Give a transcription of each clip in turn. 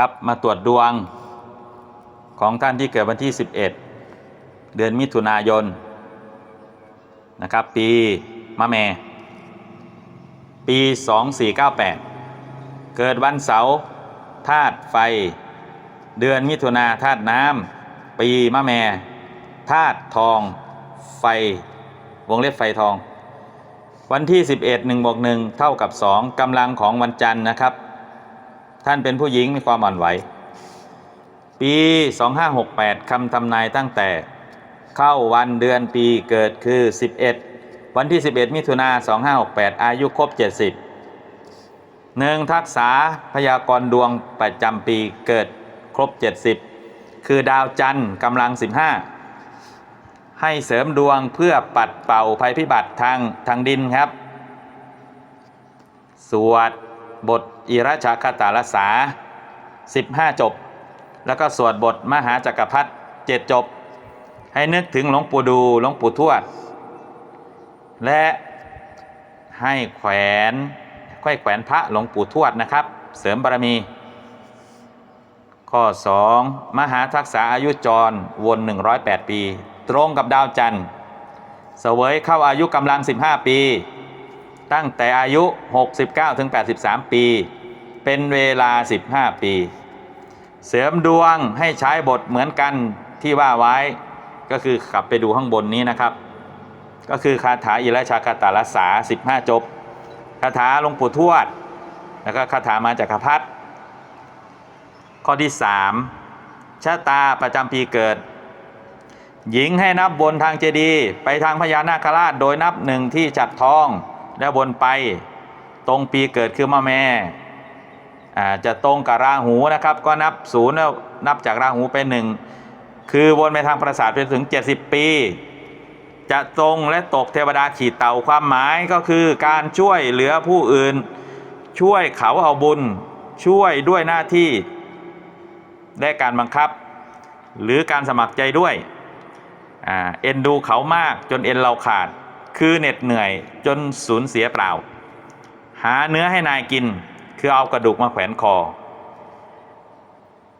ครับมาตรวจดวงของท่านที่เกิดวันที่ 11 เดือนมิถุนายนนะครับ ปีมะแม่ ปี 2498 เกิดวันเสาร์ธาตุไฟ เดือนมิถุนาธาตุน้ำปีมะแม่ธาตุทองไฟ วงเล็บไฟทอง วันที่ 11 1บวก1เท่ากับ 2กำลังของวันจันทร์นะครับ ท่านเป็นผู้หญิงมีความอ่อนไหว ปี 2568 คำทำนายตั้งแต่ เข้าวันเดือนปีเกิดคือ 11 วันที่ 11 มิถุนา2568 อายุครบ 70หนึ่งทักษะพยากรณ์ดวงประจำปีเกิดครบ 70 คือดาวจันทร์กำลัง 15 ให้เสริมดวงเพื่อปัดเป่าภัยพิบัติทางทางดินครับ สวด บทอิราชาคตาลสา 15 จบ แล้วก็สวดบทมหาจักรพรรดิเจ็ดจบ ให้นึกถึงหลวงปู่ดูหลวงปู่ทวด และให้แขวนค่อยแขวนพระหลวงปู่ทวดนะครับ เสริมบารมี ข้อ 2 มหาทักษะอายุจรวน 108 ปี ตรงกับดาวจันทร์ เสวยเข้าอายุกำลัง 15 ปี ตั้งแต่อายุ 69ถึง83 ปี เป็นเวลา 15 ปี เสริมดวงให้ใช้บทเหมือนกันที่ว่าไว้ก็คือกลับไปดูข้างบนนี้นะครับ ก็คือคาถาอิรชาคาตาลสา 15 จบ คาถาหลวงปู่ทวด แล้วก็คาถามาจากรพรรดิข้อที่ 3 ชะตาประจำปีเกิด หญิงให้นับบนทางเจดีย์ไปทางพญานาคราชโดยนับหนึ่งที่จัดทอง แล้วบนไป ตรงปีเกิดคือมะแม่อ่จะตรงกับราหูนะครับ ก็นับศูนย์นับจากราหูไปหนึ่งคือวนไปทางปราสาทไปถึง 70 ปี จะตรงและตกเทวดาขีดเต่าความหมายก็คือการช่วยเหลือผู้อื่น ช่วยเขาเอาบุญ ช่วยด้วยหน้าที่และการบังคับ หรือการสมัครใจด้วยอเอ็นดูเขามากจนเอ็นเราขาด คือเหน็ดเหนื่อยจนสูญเสียเปล่า หาเนื้อให้นายกิน คือเอากระดูกมาแขวนคอ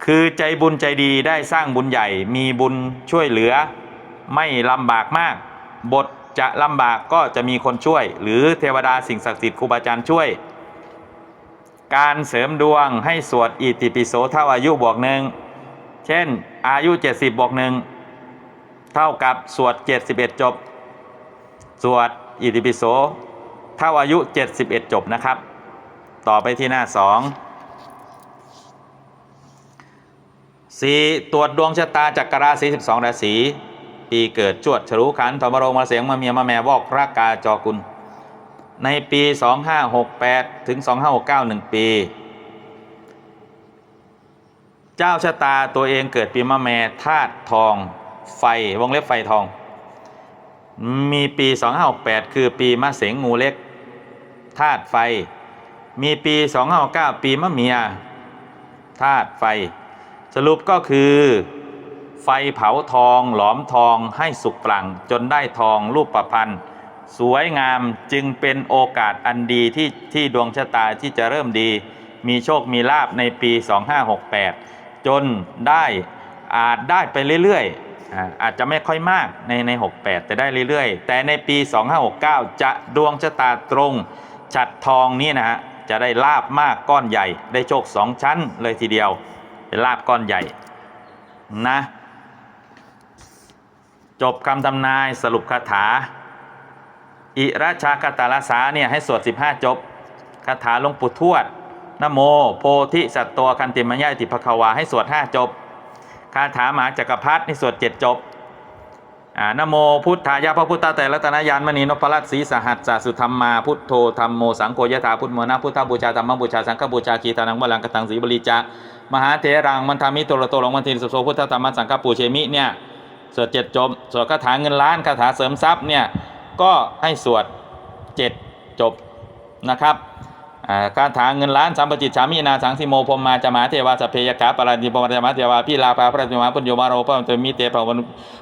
คือใจบุญใจดีได้สร้างบุญใหญ่ มีบุญช่วยเหลือ ไม่ลำบากมาก บทจะลำบากก็จะมีคนช่วย หรือเทวดาสิ่งศักดิ์สิทธิ์ครูบาอาจารย์ช่วย การเสริมดวงให้สวดอิติปิโสเท่าอายุบวกหนึ่งเช่นอายุ 70บวกหนึ่งเท่ากับสวด 71 จบ สวดอิติปิโสเท่าอายุ 71 จบนะครับ ต่อไปที่หน้า 2 4. ตรวจดวงชะตาจักรราศี12 ราศีปีเกิดจวดฉลูขันธมโรงมาเสียงมาเมียมาแม่วอกระกาจอกุล ในปี 2568 ถึง 2569 1 ปี เจ้าชะตาตัวเองเกิดปีมะแม่ธาตุทอง ไฟวงเล็บไฟทอง มีปี 2568 คือปีมะเสงงูเล็กธาตุไฟ มีปี 2569 ปีมะเมียธาตุไฟ สรุปก็คือ ไฟเผาทองหลอมทองให้สุกปลังจนได้ทองรูปประพันธ์สวยงามจึงเป็นโอกาสอันดีที่ที่ดวงชะตาที่จะเริ่มดี มีโชคมีลาบในปี 2568 จนได้อาจได้ไปเรื่อยๆ อาจจะไม่ค่อยมากในใน 68 แต่ได้เรื่อยๆ แต่ในปี 2569 จะดวงชะตาตรงฉัดทองนี้นะฮะจะได้ลาบมากก้อนใหญ่ ได้โชคสองชั้นเลยทีเดียว เป็นลาบก้อนใหญ่นะ จบคำทำนายสรุปคาถา อิราชาคาตาลสาเนี่ยให้สวด 15 จบคาถาหลวงปู่ทวดนโม โพธิสัตตัวคันติมัญญาติภควาให้สวด 5 จบ คาถามหาจักรพรรดิให้สวด7จบอ่านะโมพุทธายะพระพุทธแต่รัตนายานมณีนพรัตน์ศรีสหัสสสุธรรมาพุทโธธรรมโมสังโฆยถาพุทธโมนะพุทธบูชาธรรมบูชาสังฆบูชาคีตานังวลังกตังสีบริจามหาเถรังมันทามิโตระโตหลงมันทินสุโสพุทธธรรมสังฆปูเชมิเนี่ยสวดเจ็ดจบสวดคาถาเงินล้านคาถาเสริมทรัพย์เนี่ยก็ให้สวดเจ็ดจบนะครับ คาถาเงินล้านสัมปจิตฉามีนาสังสิโมพมมาจามาเทวาสเพยกาปาราดิปมาจามาเทวาพิลาภาพระสิมาปุญโยมาโรปะตมิเตปะวัน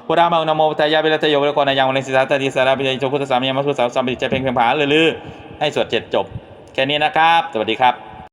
พุทธามังนโมตายาเวรตโยเวกนายังวันสิสาตติสาราปิยโชพุทธสามียมัสสุสาสัมปจิตเจเพ่งเพ่งผาลือให้สวดเจ็ดจบ แค่นี้นะครับ สวัสดีครับ